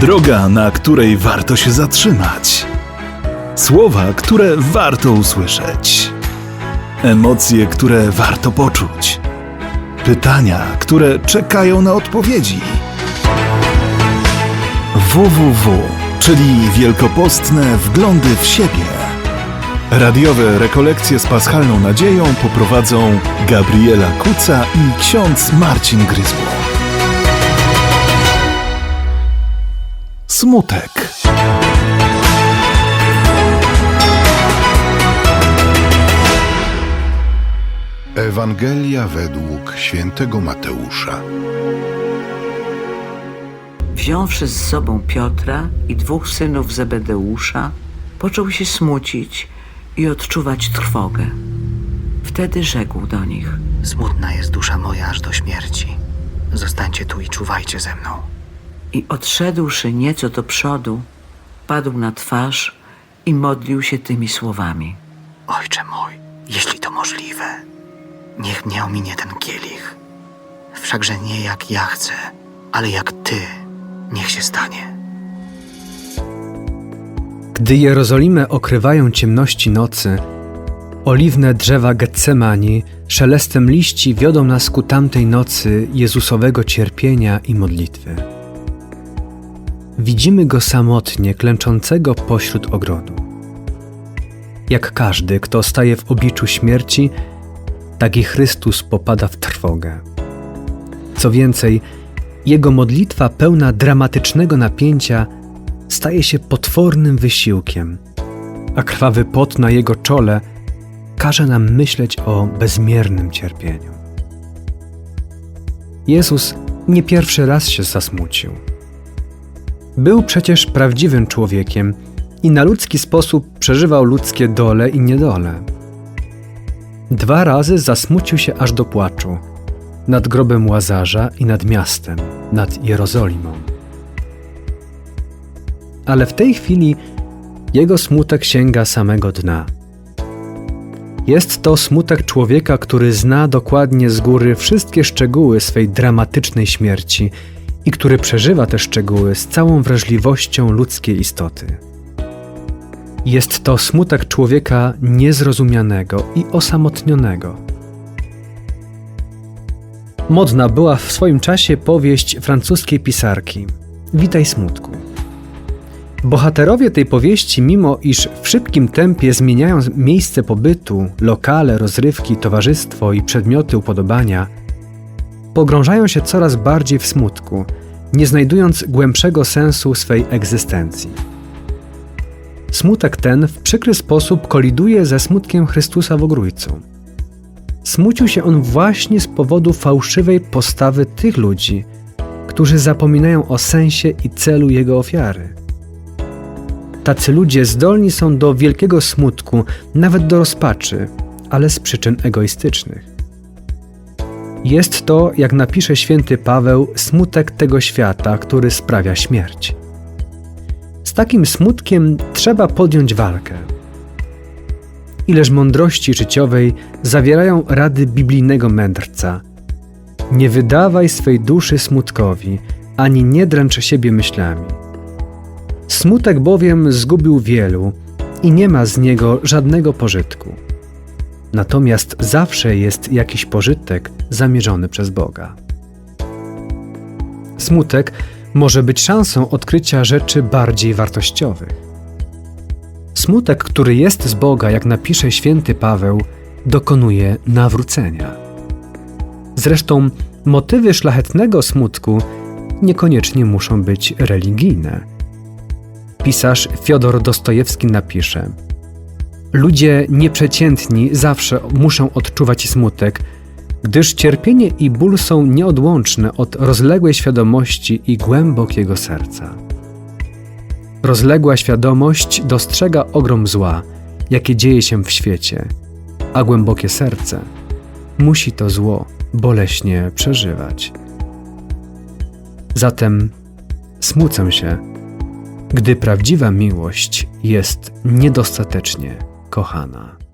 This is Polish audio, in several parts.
Droga, na której warto się zatrzymać. Słowa, które warto usłyszeć. Emocje, które warto poczuć. Pytania, które czekają na odpowiedzi. www, czyli wielkopostne wglądy w siebie. Radiowe rekolekcje z paschalną nadzieją poprowadzą Gabriela Kuca i ksiądz Marcin Gryzło. Smutek. Ewangelia według świętego Mateusza. Wziąwszy z sobą Piotra i dwóch synów Zebedeusza, począł się smucić i odczuwać trwogę. Wtedy rzekł do nich: Smutna jest dusza moja aż do śmierci. Zostańcie tu i czuwajcie ze mną. I odszedłszy nieco do przodu, padł na twarz i modlił się tymi słowami. Ojcze mój, jeśli to możliwe, niech mnie ominie ten kielich. Wszakże nie jak ja chcę, ale jak Ty, niech się stanie. Gdy Jerozolimę okrywają ciemności nocy, oliwne drzewa Getsemani szelestem liści wiodą nas ku tamtej nocy Jezusowego cierpienia i modlitwy. Widzimy go samotnie klęczącego pośród ogrodu. Jak każdy, kto staje w obliczu śmierci, tak i Chrystus popada w trwogę. Co więcej, jego modlitwa pełna dramatycznego napięcia staje się potwornym wysiłkiem, a krwawy pot na jego czole każe nam myśleć o bezmiernym cierpieniu. Jezus nie pierwszy raz się zasmucił. Był przecież prawdziwym człowiekiem i na ludzki sposób przeżywał ludzkie dole i niedole. Dwa razy zasmucił się aż do płaczu nad grobem Łazarza i nad miastem, nad Jerozolimą. Ale w tej chwili jego smutek sięga samego dna. Jest to smutek człowieka, który zna dokładnie z góry wszystkie szczegóły swej dramatycznej śmierci i który przeżywa te szczegóły z całą wrażliwością ludzkiej istoty. Jest to smutek człowieka niezrozumianego i osamotnionego. Modna była w swoim czasie powieść francuskiej pisarki Witaj smutku. Bohaterowie tej powieści, mimo iż w szybkim tempie zmieniają miejsce pobytu, lokale, rozrywki, towarzystwo i przedmioty upodobania, pogrążają się coraz bardziej w smutku, nie znajdując głębszego sensu swej egzystencji. Smutek ten w przykry sposób koliduje ze smutkiem Chrystusa w ogrójcu. Smucił się on właśnie z powodu fałszywej postawy tych ludzi, którzy zapominają o sensie i celu jego ofiary. Tacy ludzie zdolni są do wielkiego smutku, nawet do rozpaczy, ale z przyczyn egoistycznych. Jest to, jak napisze święty Paweł, smutek tego świata, który sprawia śmierć. Z takim smutkiem trzeba podjąć walkę. Ileż mądrości życiowej zawierają rady biblijnego mędrca. Nie wydawaj swej duszy smutkowi, ani nie dręcz siebie myślami. Smutek bowiem zgubił wielu i nie ma z niego żadnego pożytku. Natomiast zawsze jest jakiś pożytek zamierzony przez Boga. Smutek może być szansą odkrycia rzeczy bardziej wartościowych. Smutek, który jest z Boga, jak napisze święty Paweł, dokonuje nawrócenia. Zresztą motywy szlachetnego smutku niekoniecznie muszą być religijne. Pisarz Fiodor Dostojewski napisze: Ludzie nieprzeciętni zawsze muszą odczuwać smutek, gdyż cierpienie i ból są nieodłączne od rozległej świadomości i głębokiego serca. Rozległa świadomość dostrzega ogrom zła, jakie dzieje się w świecie, a głębokie serce musi to zło boleśnie przeżywać. Zatem smucę się, gdy prawdziwa miłość jest niedostatecznie kochana.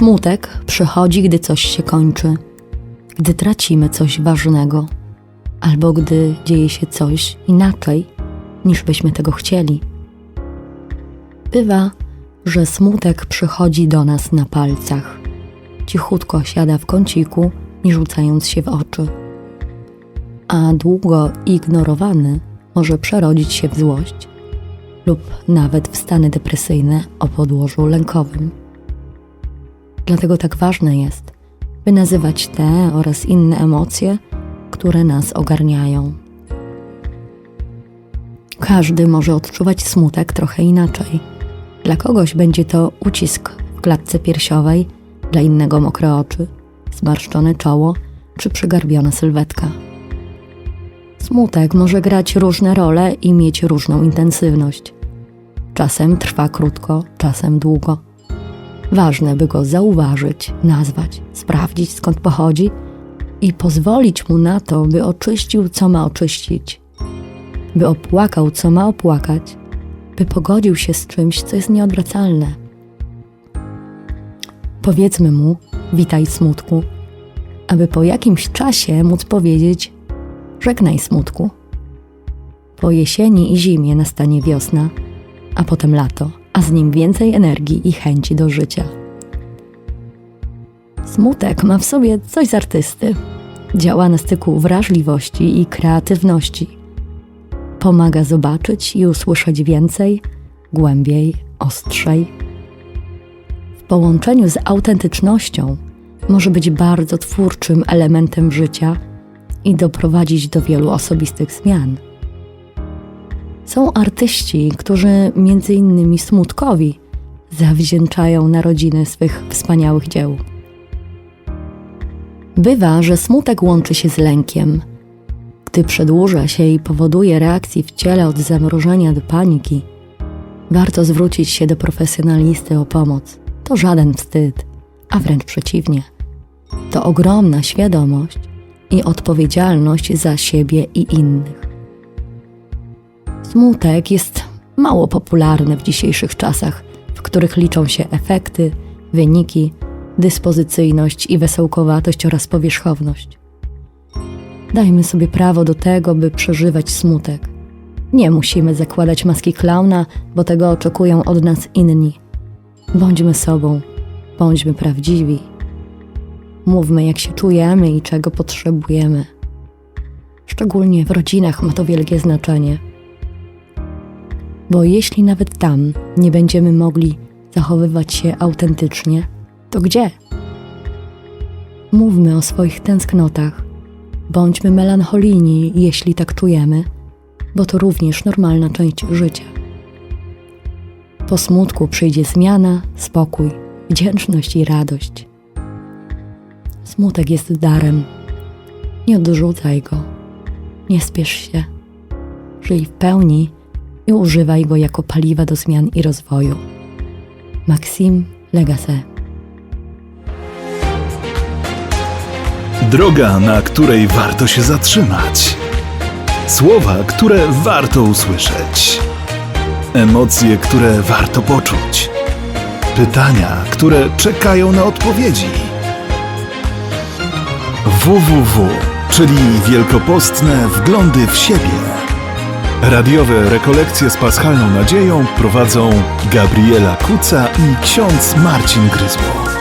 Smutek przychodzi, gdy coś się kończy, gdy tracimy coś ważnego, albo gdy dzieje się coś inaczej, niż byśmy tego chcieli. Bywa, że smutek przychodzi do nas na palcach. Cichutko siada w kąciku, nie rzucając się w oczy. A długo ignorowany może przerodzić się w złość lub nawet w stany depresyjne o podłożu lękowym. Dlatego tak ważne jest, by nazywać te oraz inne emocje, które nas ogarniają. Każdy może odczuwać smutek trochę inaczej. Dla kogoś będzie to ucisk w klatce piersiowej, dla innego mokre oczy, zmarszczone czoło czy przygarbiona sylwetka. Smutek może grać różne role i mieć różną intensywność. Czasem trwa krótko, czasem długo. Ważne, by go zauważyć, nazwać, sprawdzić skąd pochodzi i pozwolić mu na to, by oczyścił, co ma oczyścić, by opłakał, co ma opłakać, by pogodził się z czymś, co jest nieodwracalne. Powiedzmy mu, witaj smutku, aby po jakimś czasie móc powiedzieć, żegnaj smutku. Po jesieni i zimie nastanie wiosna, a potem lato, a z nim więcej energii i chęci do życia. Smutek ma w sobie coś z artysty. Działa na styku wrażliwości i kreatywności. Pomaga zobaczyć i usłyszeć więcej, głębiej, ostrzej. W połączeniu z autentycznością może być bardzo twórczym elementem życia i doprowadzić do wielu osobistych zmian. Są artyści, którzy między innymi smutkowi zawdzięczają narodziny swych wspaniałych dzieł. Bywa, że smutek łączy się z lękiem. Gdy przedłuża się i powoduje reakcji w ciele od zamrożenia do paniki, warto zwrócić się do profesjonalisty o pomoc. To żaden wstyd, a wręcz przeciwnie. To ogromna świadomość i odpowiedzialność za siebie i innych. Smutek jest mało popularny w dzisiejszych czasach, w których liczą się efekty, wyniki, dyspozycyjność i wesołkowatość oraz powierzchowność. Dajmy sobie prawo do tego, by przeżywać smutek. Nie musimy zakładać maski klauna, bo tego oczekują od nas inni. Bądźmy sobą, bądźmy prawdziwi. Mówmy, jak się czujemy i czego potrzebujemy. Szczególnie w rodzinach ma to wielkie znaczenie. Bo jeśli nawet tam nie będziemy mogli zachowywać się autentycznie, to gdzie? Mówmy o swoich tęsknotach. Bądźmy melancholijni, jeśli tak czujemy, bo to również normalna część życia. Po smutku przyjdzie zmiana, spokój, wdzięczność i radość. Smutek jest darem. Nie odrzucaj go. Nie spiesz się. Żyj w pełni i używaj go jako paliwa do zmian i rozwoju. Maxime Legace Droga, na której warto się zatrzymać. Słowa, które warto usłyszeć. Emocje, które warto poczuć. Pytania, które czekają na odpowiedzi. Www, czyli wielkopostne wglądy w siebie. Radiowe rekolekcje z paschalną nadzieją prowadzą Gabriela Kuca i ksiądz Marcin Gryzło.